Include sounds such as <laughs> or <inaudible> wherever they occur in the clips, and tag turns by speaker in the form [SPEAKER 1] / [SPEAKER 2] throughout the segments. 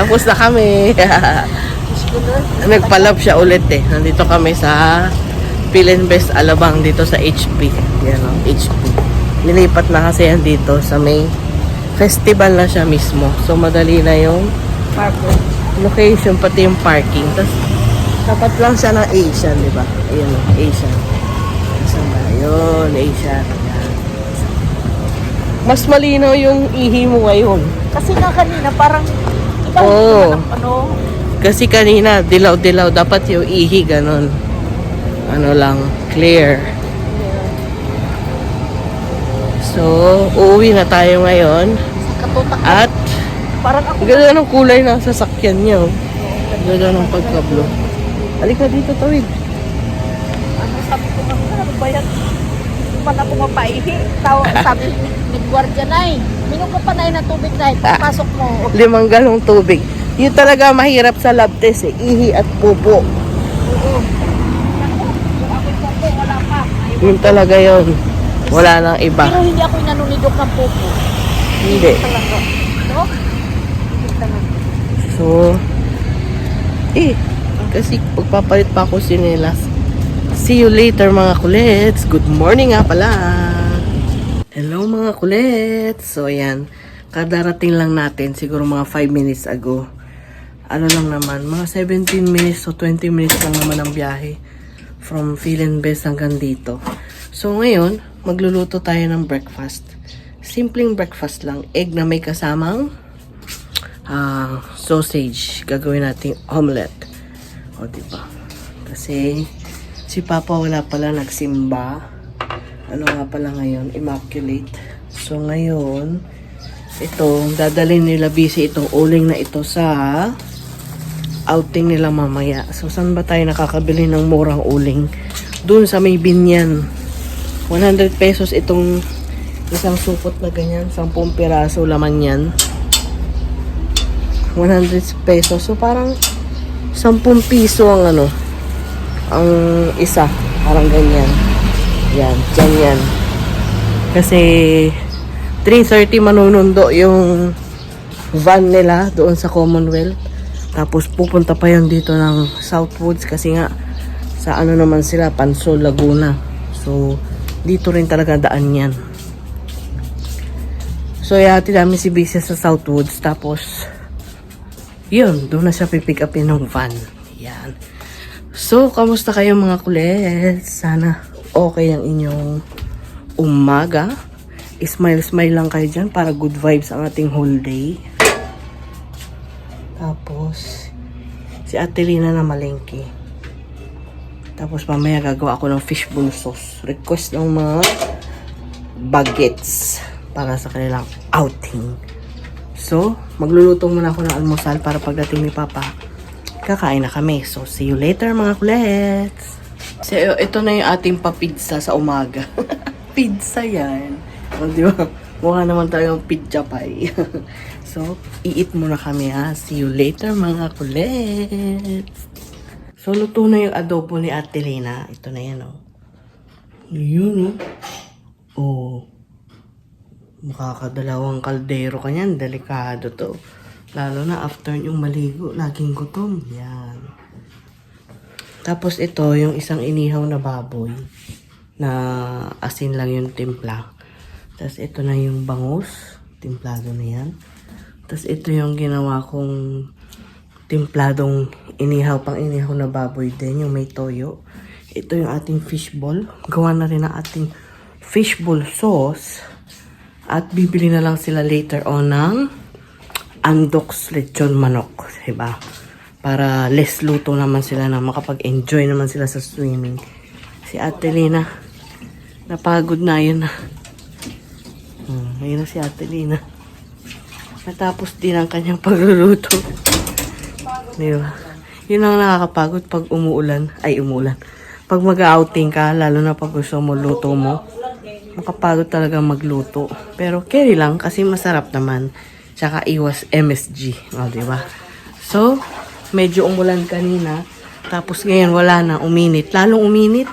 [SPEAKER 1] Tapos na kami. <laughs> Nagpalab siya ulit eh. Nandito kami sa Pilinvest Alabang dito sa HP. Yan o, HP. Nilipat na kasi yan dito sa may festival na siya mismo. So, madali na yung
[SPEAKER 2] parking.
[SPEAKER 1] location, pati yung parking. Tapos, tapat lang siya ng Asian, di ba? Ayan o, Asian. Asan ba? Yun, Asian. Mas malinaw yung ihi mo ngayon.
[SPEAKER 2] Kasi nga kanina parang iba
[SPEAKER 1] Oo.
[SPEAKER 2] yung ano,
[SPEAKER 1] Kasi kanina, dilaw-dilaw. Dapat yung ihi, ganun. Ano lang, clear. So, uuwi na tayo ngayon.
[SPEAKER 2] katutak.
[SPEAKER 1] At,
[SPEAKER 2] parang ako
[SPEAKER 1] ganda ng kulay ng sasakyan niya. oh. Ganda ng pagkablo. Halika dito, tawid.
[SPEAKER 2] ano sabi ko ano ba yan? Hindi man ako mapaihi. Taw, <laughs> sabi ni gwardiya na eh. Minum ka pa na ng tubig na Pagpasok mo.
[SPEAKER 1] Limang galong tubig. Yun talaga mahirap sa lab test eh. Ihi at pupo.
[SPEAKER 2] Oo. Naku, yung ako'y popo, wala pa. Ayaw.
[SPEAKER 1] Yun talaga yun. Wala nang iba.
[SPEAKER 2] Pero hindi ako nanunidok ng popo.
[SPEAKER 1] Hindi.
[SPEAKER 2] Talaga. No? Hindi talaga.
[SPEAKER 1] So, eh, kasi pagpapalit pa ako sinelas. See you later mga kulets. Good morning nga pala. Hello mga kulets. So, ayan. Kadarating lang natin. Siguro mga 5 minutes ago. Ano lang naman. Mga 17 minutes o 20 minutes lang naman ang biyahe. From Best hanggang dito. So, ngayon, magluluto tayo ng breakfast. Simpleng breakfast lang. Egg na may kasamang ah sausage. Gagawin nating omelette. O, diba? Kasi, si Papa wala pala nagsimba. Ano nga pala ngayon? Immaculate. So, ngayon, ito, dadalhin nila busy itong uling na ito sa outing nila mamaya. So, saan ba tayo nakakabili ng murang uling? Doon sa may binyan. 100 pesos itong isang supot na ganyan. 10 piraso laman yan. 100 pesos. So, parang 10 piso ang ano, ang isa. Parang ganyan. Yan, dyan yan. Kasi, 3.30 manunundo yung van nila doon sa Commonwealth. Tapos, pupunta pa yan dito ng Southwoods kasi nga, sa ano naman sila, Pansol, Laguna. So, dito rin talaga daan yan. So, yati namin si Bisa sa Southwoods. Tapos, yun, doon na siya pipick upin ng van. Yan. So, kamusta kayo mga kulit? Sana okay ang inyong umaga. Smile-smile lang kayo dyan para good vibes ang ating whole day. Tapos, si Ate Lina na malengke. Tapos mamaya gagawa ako ng fishbowl sauce. Request ng mga bagets para sa kanilang outing. So, magluluto muna ako ng almusal para pagdating ni Papa, kakain na kami. So, see you later mga kulets! So, ito na yung ating pa-pizza sa umaga. <laughs> pizza yan. O, di ba? Mukha naman tayong pizza pie. <laughs> so, i-eat muna kami ha. See you later mga kulets! So, luto na yung adobo ni Ate Lena. Ito na yan, oh. Yun, oh. Oh. Makakadalawang kaldero ka niyan. Delikado to. Lalo na after yung maligo. Laging gutom. Yan. Tapos ito, yung isang inihaw na baboy. Na asin lang yung timpla. Tapos ito na yung bangus. Timplado na yan. Tapos ito yung ginawa kong timpladong inihaw pang inihaw na baboy din, yung may toyo. Ito yung ating fishball. Gawa na rin ang ating fishball sauce. At bibili na lang sila later on ng Andox lechon manok. Diba? Para less luto naman sila na makapag-enjoy naman sila sa swimming. Si Ate Lina, napagod na yun na. Hmm, ayun na si Ate Lina. Natapos din ang kanyang pagluluto. Di ba? Yun ang nakakapagod pag umuulan. Ay, umuulan. Pag mag-outing ka, lalo na pag gusto mo luto mo, makapagod talaga magluto. Pero carry lang kasi masarap naman. Tsaka iwas MSG. O, di ba? So, medyo umulan kanina. Tapos ngayon wala na, uminit. Lalong uminit.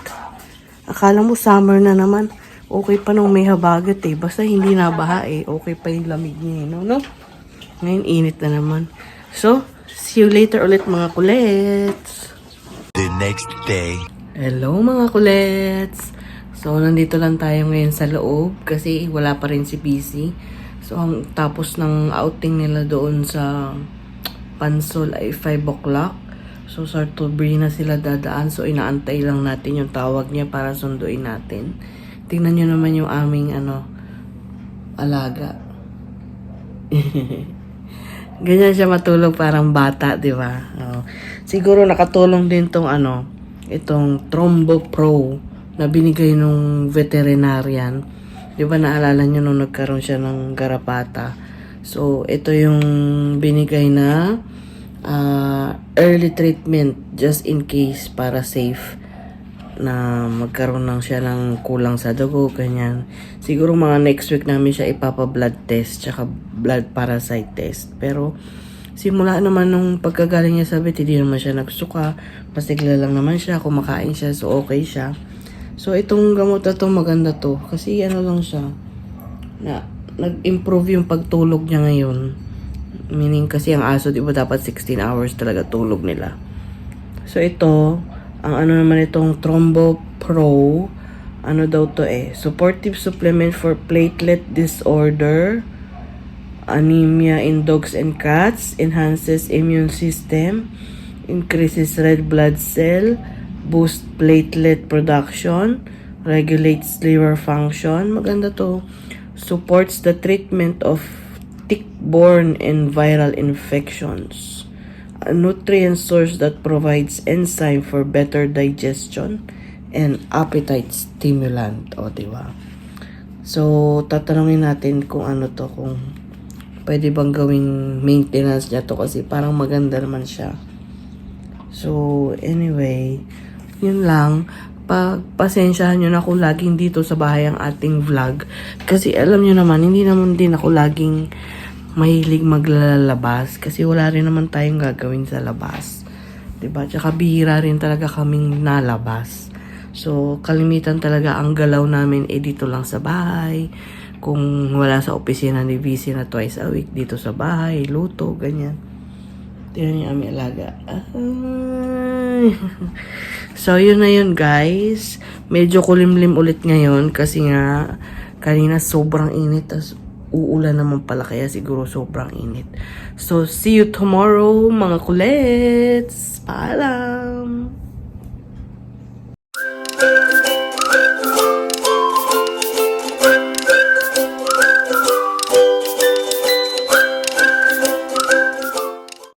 [SPEAKER 1] Akala mo summer na naman. Okay pa nung may habagat eh. Basta hindi nabaha eh. Okay pa yung lamig niya eh, no? no? Ngayon init na naman. So, see you later ulit mga kulets.
[SPEAKER 3] The next day.
[SPEAKER 1] Hello mga kulets! So, nandito lang tayo ngayon sa loob kasi wala pa rin si BC. So, ang tapos ng outing nila doon sa Pansol ay 5 o'clock. So, sa Turbine na sila dadaan. So, inaantay lang natin yung tawag niya para sunduin natin. Tingnan nyo naman yung aming ano, alaga. <laughs> Ganyan siya matulog parang bata, di ba? Oo. Siguro nakatulong din tong ano, itong Trombo Pro na binigay nung veterinarian. Di ba naalala nyo nung nagkaroon siya ng garapata? So, ito yung binigay na ah, early treatment just in case para safe na magkaroon lang siya ng kulang sa dugo, ganyan. Siguro mga next week namin siya ipapa-blood test, tsaka blood parasite test. Pero, simula naman nung pagkagaling niya sa vet, hindi naman siya nagsuka. Pasigla lang naman siya, kumakain siya, so okay siya. So, itong gamot na to, maganda to. Kasi ano lang siya, na nag-improve yung pagtulog niya ngayon. Meaning kasi ang aso, di ba dapat 16 hours talaga tulog nila. So ito, ang ano naman itong Trombo Pro, ano daw to eh, supportive supplement for platelet disorder, anemia in dogs and cats, enhances immune system, increases red blood cell, boost platelet production, regulates liver function, maganda to, supports the treatment of tick-borne and viral infections a nutrient source that provides enzyme for better digestion and appetite stimulant. O, di ba? So, tatanungin natin kung ano to, kung pwede bang gawing maintenance niya to kasi parang maganda naman siya. So, anyway, yun lang. Pagpasensyahan nyo na kung laging dito sa bahay ang ating vlog. Kasi alam nyo naman, hindi naman din ako laging mahilig maglalabas kasi wala rin naman tayong gagawin sa labas. ba? Tsaka bihira rin talaga kaming nalabas. So, kalimitan talaga ang galaw namin eh dito lang sa bahay. Kung wala sa opisina ni VC na twice a week dito sa bahay, luto, ganyan. Tingnan niyo aming alaga. Ay. <laughs> so, yun na yun guys. Medyo kulimlim ulit ngayon kasi nga kanina sobrang init. Tas uulan naman pala kaya siguro sobrang init. So, see you tomorrow mga kulets! Paalam!